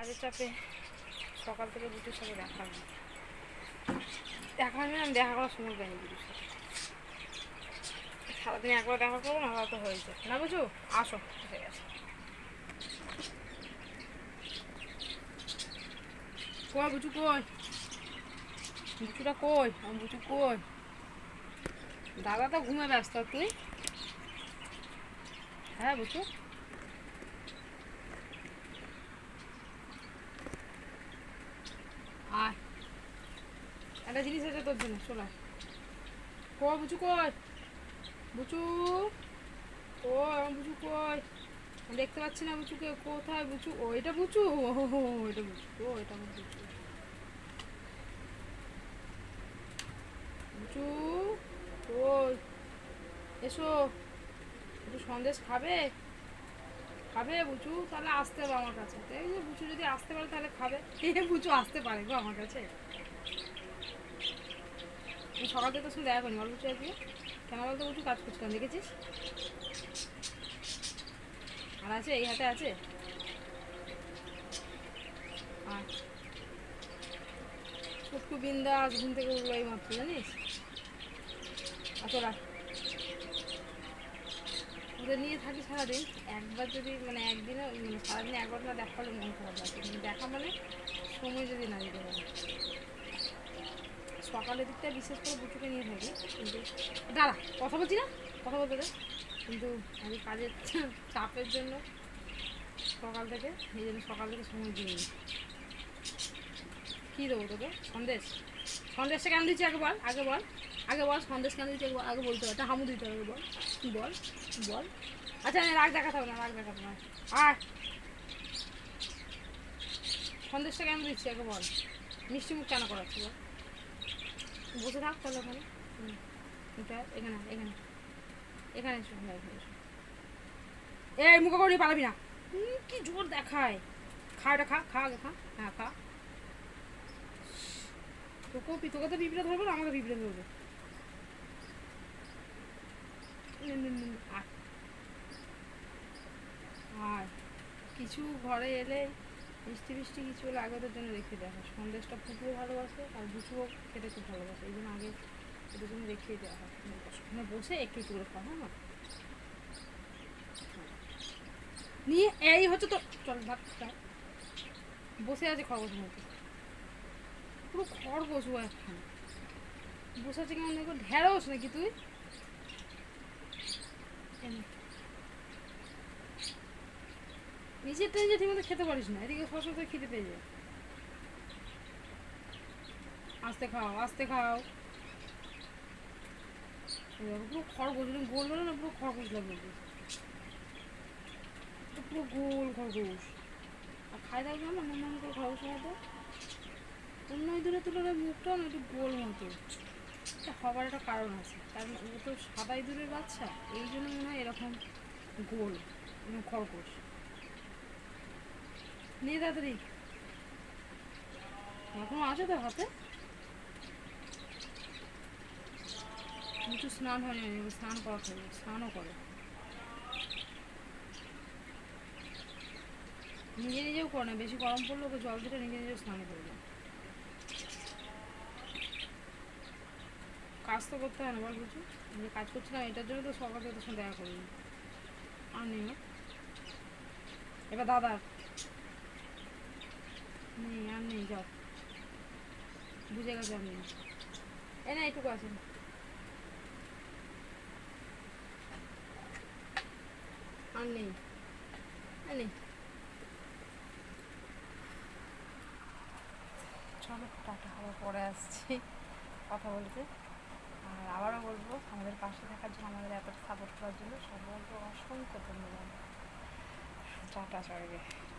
কাজের চাপে সকাল থেকে দুটোর সাথে দেখা হয়নি দেখা হয়নি, আমি দেখা করার সময় পাইনি দুটোর সাথে। সারাদিন একবার দেখা করব না হয়তো হয়েছে না বুঝু? আসো, এসে গেছে। কই বুঝু কই? বুচুটা কই? আমার বুচু কই? দাদা তো ঘুমে ব্যস্ত তুই? হ্যাঁ বুঝু? একটা জিনিস আছে তোর জন্য, শোনা কই বুচু কই বুচু ও আমার বুচু কই আমি দেখতে পাচ্ছি না বুচুকে কোথায় বুচু ও, এটা বুচু ও এটা বুচু ও, এটা আমার বুচু বুচু কই এসো। একটু সন্দেশ খাবে? খাবে বুচু তাহলে আসতে হবে আমার কাছে। এই যে বুচু যদি আসতে পারে তাহলে খাবে। বুচু আসতে পারে গো আমার কাছে। সকাল থেকে শুনে দেখা করিনি অল্প বুচু আজকে কেন বলতো বুচু কাজ করছিলাম, দেখেছিস? আর আছে, এই হাতে আছে। আর ছোট্টু বিন্দাস ঘুম থেকে উঠল এই মাত্র, জানিস? আচ্ছা রাখ। ওদের নিয়ে থাকি সারাদিন। একবার যদি মানে একদিনে মানে সারাদিনে একবার না দেখা হলে মন খারাপ লাগে দেখা মানে সময় যদি না দিতে পারে। সকালের দিকটা বিশেষ করে বুটুকে নিয়ে থাকি কিন্তু দাঁড়া কথা বলছি না? কথা বলতে দে। কিন্তু আমি কাজের চাপের জন্য সকাল থেকে এই জন্য সকাল থেকে সময় দিইনি। কী দেবো তোকে? সন্দেশ। সন্দেশটা কেন দিচ্ছি আগে বল? আগে বল। আগে বল সন্দেশ কেন দিচ্ছি আগে বলতে হবে। হামু দিতে হবে বল। বল বল। আচ্ছা না, রাগ দেখাতে হবে না রাগ দেখাতে না আর সন্দেশটা কেন দিচ্ছি আগে বল? মিষ্টি মুখ কেন করাচ্ছি বল? বসে থাক তাহলে ওখানে। এটা এখানে এখানে। এখানে এসো এখানে এসো। এই, মুখে করে পালাবি না। কি জোর দেখায়। খা, এটা খা খা আগে, খা। হ্যাঁ খা। তোকেও তোকে তো পিঁপড়ে ধরবো না, আমাকে পিঁপড়ে ধরবো। আয়। কিছু ঘরে এলে মিষ্টি মিষ্টি কিছু হলে আগে ওদের জন্য রেখে দেওয়া হয়। সন্দেশটা ফুটুও ভালোবাসে আর বুচুও খেতে খুব ভালোবাসে। এই জন্য আগে ওদের জন্য রেখে দেওয়া হয়। ওখানে বসে একটু একটু করে খাওয়া না নিয়ে এই হচ্ছে তো চল ভাত। বসে আছে খরগোশ মতো। পুরো খরগোশ ও একখানে। বসে আছে কেমন দেখো ঢেঁড়স নাকি তুই? এনে। নিজেরটা নিজে ঠিকমতো খেতে পারিস না, এদিকে সবসময় তোর খিদে পেয়ে যায়। আস্তে খাও আস্তে খাও। পুরো খরগোশ গোল গোল না, পুরো খরগোশ লাগবে পুরো গোল খরগোশ। আর খাই দাও কেমন? অন্য অন্য করে খরগোশ খাওয়াতে অন্য ইঁদুরের তুলনায় মুখটাও না একটু গোল মতো। এটা হবার একটা কারণ আছে। কারণ ও তো সাদা ইঁদুরের বাচ্চা, এই জন্য মনে হয় এরকম গোল খরগোশ। নিয়ে তাড়াতাড়ি। এখনও আছে তো হাতে? কিছু স্নান হয়নি স্নান করা হবে স্নানও করে। নিজে নিজেও করে না, বেশি গরম পড়লে ওকে জল দিলে নিজে নিজেও স্নান করবে কাজ তো করতে হয় না, বল কিছু যে কাজ করছিলাম, এটার জন্য তো সকাল তোর সঙ্গে দেখা করিনি। আর নেই এবার দাদা আর নেই বুঝে গেছে এ না আর নেই। নেই। চলো, টাটা, আবার পরে আসছি। কথা বলতে। আর আবারও বলব, আমাদের পাশে থাকার জন্য, আমাদের এত সাপোর্ট করার জন্য সবাইকে অসংখ্য ধন্যবাদ। টাটা, সবাইকে।